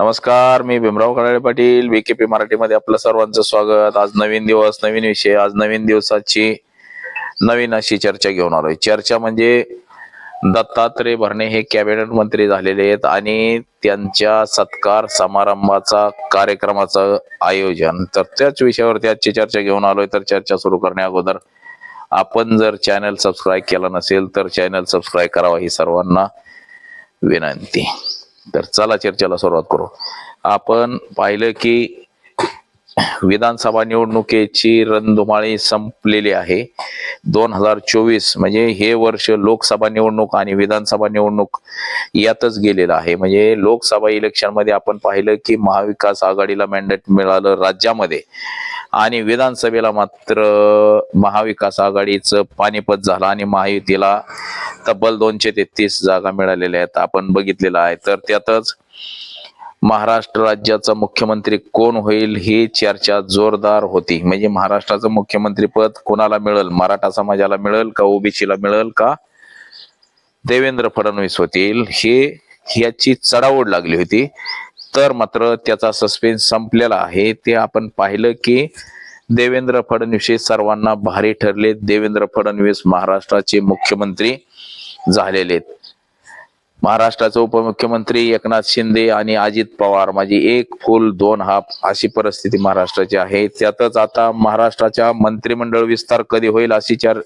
नमस्कार मी भीमराव कडाळे पाटील बीकेपी मराठीमध्ये आपलं सर्वांचं स्वागत. आज नवीन दिवस नवीन विषय आज नवीन दिवसाची नवीन अशी चर्चा घेऊन आलोय. चर्चा म्हणजे दत्तात्रय भरणे हे कॅबिनेट मंत्री झालेले आहेत आणि त्यांच्या सत्कार समारंभाचा कार्यक्रमाचं आयोजन. तर त्याच विषयावरती आजची चर्चा घेऊन आलोय. तर चर्चा सुरू करण्या अगोदर आपण जर चॅनल सबस्क्राईब केला नसेल तर चॅनल सबस्क्राईब करावा ही सर्वांना विनंती. तर चला चर्चेला सुरुवात करू. आपण पाहिलं की विधानसभा निवडणुकीची रणधुमाळी संपलेली आहे. दोन हजार चोवीस म्हणजे हे वर्ष लोकसभा निवडणूक आणि विधानसभा निवडणूक यातच गेलेलं आहे. म्हणजे लोकसभा इलेक्शनमध्ये आपण पाहिलं की महाविकास आघाडीला मॅन्डेट मिळालं राज्यामध्ये. आणि विधानसभेला मात्र महाविकास आघाडीचं पानिपत झालं आणि महायुतीला तब्बल दोनशे तेहतीस जागा मिळालेल्या आहेत आपण बघितलेलं आहे. तर त्यातच महाराष्ट्र राज्याचा मुख्यमंत्री कोण होईल ही चर्चा जोरदार होती. म्हणजे महाराष्ट्राचं मुख्यमंत्री पद कोणाला मिळेल? मराठा समाजाला मिळेल का? ओबीसीला मिळेल का? देवेंद्र फडणवीस होतील. हे याची चढाओढ लागली होती. तर मात्र त्याचा सस्पेन्स संपलेला आहे. ते आपण पाहिलं की देवेंद्र फडणवीस हे सर्वांना भारी ठरले. देवेंद्र फडणवीस महाराष्ट्राचे मुख्यमंत्री झालेले महाराष्ट्राचे उपमुख्यमंत्री एकनाथ शिंदे आणि अजित पवार माझी एक फुल दोन हाफ अशी परिस्थिती महाराष्ट्राची आहे. त्यातच आता महाराष्ट्राच्या मंत्रिमंडळ विस्तार कधी होईल अशी चर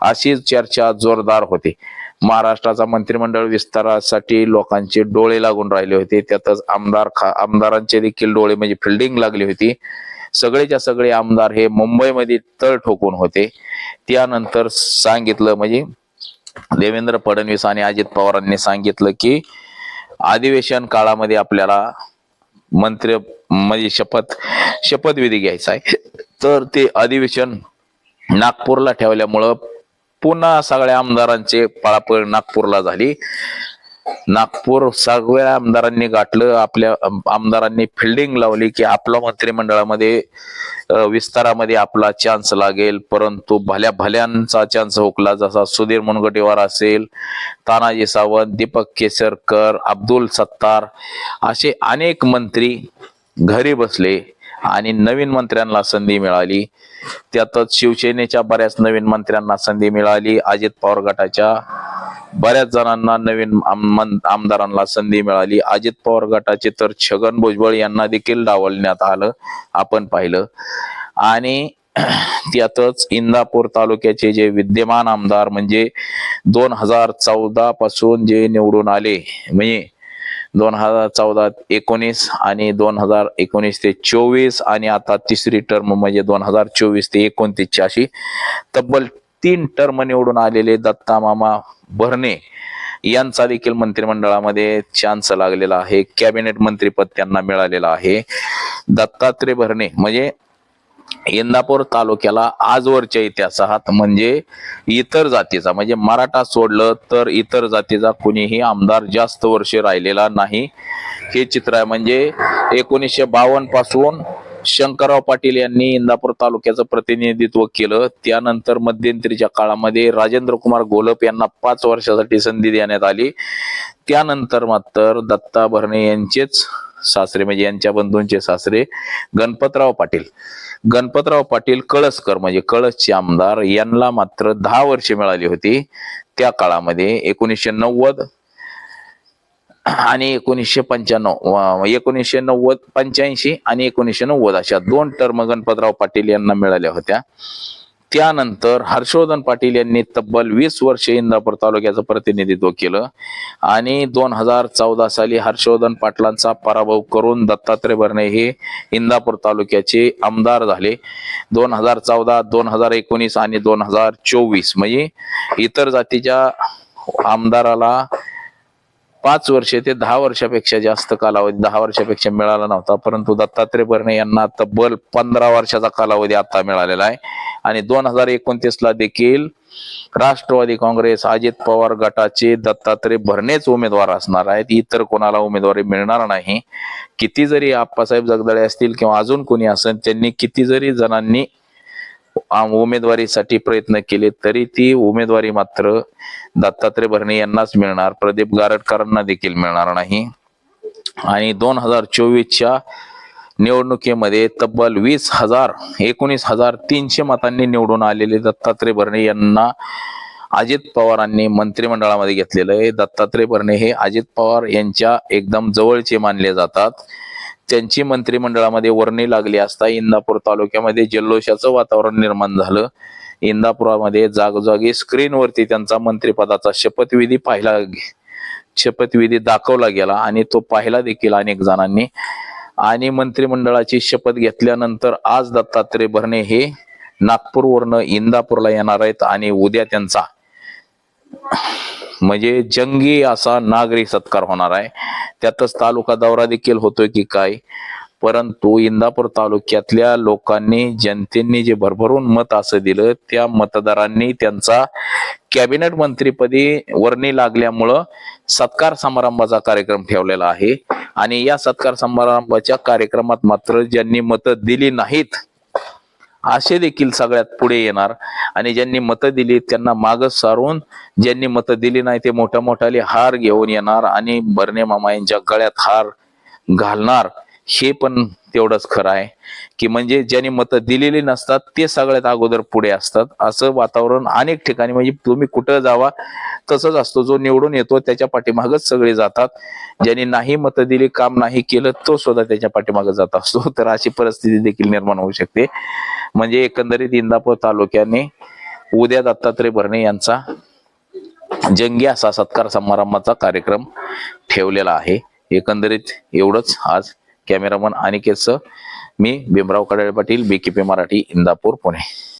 अशी चर्चा जोरदार होती. महाराष्ट्राचा मंत्रिमंडळ विस्तारासाठी लोकांचे डोळे लागून राहिले होते. त्यातच आमदार खा आमदारांचे देखील डोळे म्हणजे फिल्डिंग लागली होती. सगळेच्या सगळे आमदार हे मुंबईमध्ये तळ ठोकून होते. त्यानंतर सांगितलं म्हणजे देवेंद्र फडणवीस आणि अजित पवारांनी सांगितलं की अधिवेशन काळामध्ये आपल्याला मंत्री म्हणजे शपथ शपथविधी घ्यायचा आहे. तर ते अधिवेशन नागपूरला ठेवल्यामुळं पुन्हा सगळ्या आमदारांचे पळापळ नागपूरला झाली. नागपूर सगळ्या आमदारांनी गाठलं आपल्या आमदारांनी फिल्डिंग लावली की आपल्या मंत्रिमंडळामध्ये विस्तारामध्ये आपला चान्स लागेल. परंतु भल्या भल्यांचा चान्स हुकला. जसा सुधीर मुनगटीवार असेल तानाजी सावंत दीपक केसरकर अब्दुल सत्तार असे अनेक मंत्री घरी बसले. आणि नवीन मंत्र्यांना संधी मिळाली. त्यातच शिवसेनेच्या बऱ्याच नवीन मंत्र्यांना संधी मिळाली. अजित पवार गटाच्या बऱ्याच जणांना नवीन आम- आमदारांना संधी मिळाली. अजित पवार गटाचे तर छगन भुजबळ यांना देखील डावलण्यात आलं आपण पाहिलं. आणि त्यातच इंदापूर तालुक्याचे जे विद्यमान आमदार म्हणजे दोन हजार चौदा पासून जे निवडून आले म्हणजे दोन हजार चौदा एकोणीस आणि दोन हजार एकोणीस ते चोवीस आणि आता तिसरी टर्म म्हणजे दोन हजार चोवीस ते एकोणतीसची अशी तब्बल तीन टर्म निवडून आलेले दत्ता मामा भरणे यांचा देखील मंत्रिमंडळामध्ये चान्स लागलेला आहे. कॅबिनेट मंत्रीपद त्यांना मिळालेलं आहे. दत्तात्रय भरणे म्हणजे इंदापूर तालुक्याला आजवरच्या इतिहासात म्हणजे इतर जातीचा म्हणजे मराठा सोडलं तर इतर जातीचा कुणीही आमदार जास्त वर्ष राहिलेला नाही. हे चित्र आहे म्हणजे एकोणीसशे बावन्नपासून शंकरराव पाटील यांनी इंदापूर तालुक्याचं प्रतिनिधित्व केलं. त्यानंतर मध्यंतरीच्या काळामध्ये राजेंद्र कुमार गोलप यांना पाच वर्षासाठी संधी देण्यात आली. त्यानंतर मात्र दत्ता भरणे यांचेच सासरे म्हणजे यांच्या बंधूंचे सासरे गणपतराव पाटील. गणपतराव पाटील कळसकर म्हणजे कळसचे आमदार यांना मात्र दहा वर्षे मिळाली होती त्या काळामध्ये एकोणीसशे नव्वद आणि एकोणीसशे पंच्याण्णव एकोणीसशे नव्वद पंच्याऐंशी आणि एकोणीसशे नव्वद अशा दोन टर्म गणपतराव पाटील यांना मिळाल्या होत्या. त्यानंतर हर्षवर्धन पाटील यांनी तब्बल वीस वर्षे इंदापूर तालुक्याचं प्रतिनिधित्व केलं. आणि दोन हजार चौदा साली हर्षवर्धन पाटलांचा पराभव करून दत्तात्रय भरणे हे इंदापूर तालुक्याचे आमदार झाले. दोन हजार चौदा दोन हजार एकोणीस आणि दोन हजार चोवीस म्हणजे इतर जातीच्या आमदाराला पाच वर्षे ते दहा वर्षापेक्षा जास्त कालावधी दहा वर्षापेक्षा मिळाला नव्हता. परंतु दत्तात्रय भरणे यांना तब्बल पंधरा वर्षाचा कालावधी आता मिळालेला आहे. आणि दोन हजार एकोणतीस ला देखील राष्ट्रवादी काँग्रेस अजित पवार गटाचे दत्तात्रय भरणेच उमेदवार असणार आहेत. इतर कोणाला उमेदवारी मिळणार नाही. किती जरी आप्पासाहेब जगदळे असतील किंवा अजून कोणी असेल त्यांनी किती जरी जणांनी उमेदवारीसाठी प्रयत्न केले तरी ती उमेदवारी मात्र दत्तात्रय भरणे यांनाच मिळणार. प्रदीप गारटकरांना देखील मिळणार नाही. आणि दोन हजार चोवीसच्या निवडणुकीमध्ये तब्बल वीस हजार एकोणीस हजार तीनशे मतांनी निवडून आलेले दत्तात्रय भरणे यांना अजित पवारांनी मंत्रिमंडळामध्ये घेतलेलं आहे. दत्तात्रय भरणे हे अजित पवार यांच्या एकदम जवळचे मानले जातात. त्यांची मंत्रिमंडळामध्ये वर्णी लागली असता इंदापूर तालुक्यामध्ये जल्लोषाचं वातावरण निर्माण झालं. इंदापुरामध्ये जागोजागी स्क्रीनवरती त्यांचा मंत्रिपदाचा शपथविधी पाहिला शपथविधी दाखवला गेला आणि तो पाहिला देखील अनेक जणांनी. आणि मंत्रिमंडळाची शपथ घेतल्यानंतर आज दत्तात्रय भरणे हे नागपूरवरनं इंदापूरला येणार आहेत आणि उद्या त्यांचा म्हणजे जंगी असा नागरी सत्कार होणार आहे. त्यातच तालुका दौरा देखील होतोय की काय? परंतु इंदापूर तालुक्यातल्या लोकांनी जनतेने जे भरभरून मत असं दिलं त्या मतदारांनी त्यांचा कॅबिनेट मंत्रीपदी वर्णी लागल्यामुळं सत्कार समारंभाचा कार्यक्रम ठेवलेला आहे. आणि या सत्कार समारंभाच्या कार्यक्रमात मात्र ज्यांनी मतं दिली नाहीत असे देखील सगळ्यात पुढे येणार. आणि ज्यांनी मतं दिली त्यांना मागं सारून ज्यांनी मतं दिली नाही ते मोठ्या मोठ्याले हार घेऊन येणार आणि बर्णे मामा यांच्या गळ्यात हार घालणार. हे पण तेवढंच खरं आहे. की म्हणजे ज्यांनी मतं दिलेली नसतात ते सगळ्यात अगोदर पुढे असतात. असं वातावरण अनेक ठिकाणी म्हणजे तुम्ही कुठं जावा तसंच असतो. जो निवडून येतो त्याच्या पाठीमागच सगळे जातात. ज्यांनी नाही मतं दिली काम नाही केलं तो सुद्धा त्याच्या पाठीमागे जात असतो. तर अशी परिस्थिती देखील निर्माण होऊ शकते. म्हणजे एकंदरीत इंदापूर तालुक्याने उद्या दत्तात्रय भरणे यांचा जंगी असा सत्कार समारंभाचा कार्यक्रम ठेवलेला आहे. एकंदरीत एवढंच आज. कॅमेरामन अनिकेतसह मी भीमराव कडाळे पाटील बीकेपी मराठी इंदापूर पुणे.